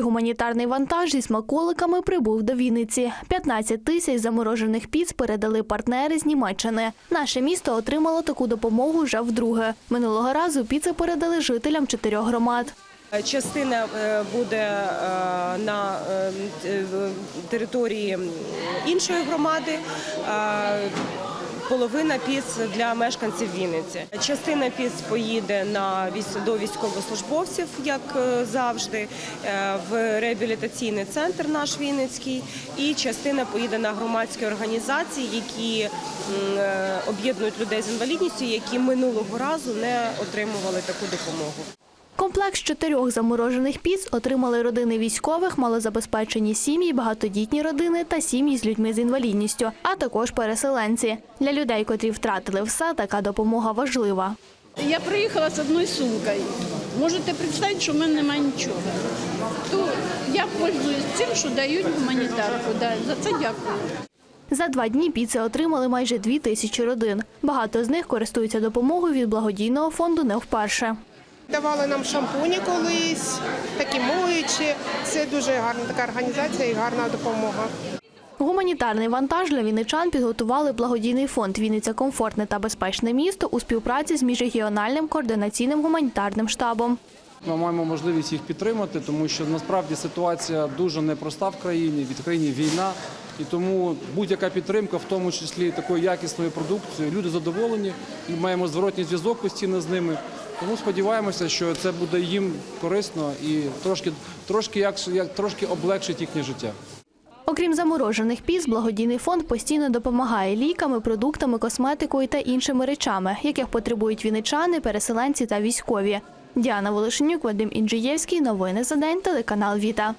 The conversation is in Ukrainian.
гуманітарний вантаж зі смаколиками прибув до Вінниці. 15 тисяч заморожених піц передали партнери з Німеччини. Наше місто отримало таку допомогу вже вдруге. Минулого разу піци передали жителям чотирьох громад. Частина е, буде е, на е, території іншої громади. Половина піц для мешканців Вінниці. Частина піц поїде на до військовослужбовців, як е, завжди, е, в реабілітаційний центр наш Вінницький, і частина поїде на громадські організації, які е, об'єднують людей з інвалідністю, які минулого разу не отримували таку допомогу. Комплекс чотирьох заморожених піц отримали родини військових, малозабезпечені сім'ї, багатодітні родини та сім'ї з людьми з інвалідністю, а також переселенці. Для людей, котрі втратили все, така допомога важлива. Я приїхала з одною сумкою. Можете представити, що в мене немає нічого. То я пользуюсь цим, що дають гуманітарку. Да, за це дякую. За два дні піци отримали майже дві тисячі родин. Багато з них користуються допомогою від благодійного фонду не вперше. Давали нам шампуні колись, такі моючі. Це дуже гарна така організація і гарна допомога. Гуманітарний вантаж для вінничан підготували благодійний фонд Вінниця комфортне та безпечне місто у співпраці з міжрегіональним координаційним гуманітарним штабом. Ми маємо можливість їх підтримати, тому що насправді ситуація дуже непроста в країні, від країни війна. І тому будь-яка підтримка, в тому числі такої якісної продукції, люди задоволені і маємо зворотній зв'язок постійно з ними. Тому сподіваємося, що це буде їм корисно і трошки, трошки, як, як, трошки облегшить їхнє життя. Окрім заморожених піс, благодійний фонд постійно допомагає ліками, продуктами, косметикою та іншими речами, яких потребують віничани, переселенці та військові. Діана Волошенюк, Вадим Інжиєвський. Новини за день. Телеканал Віта.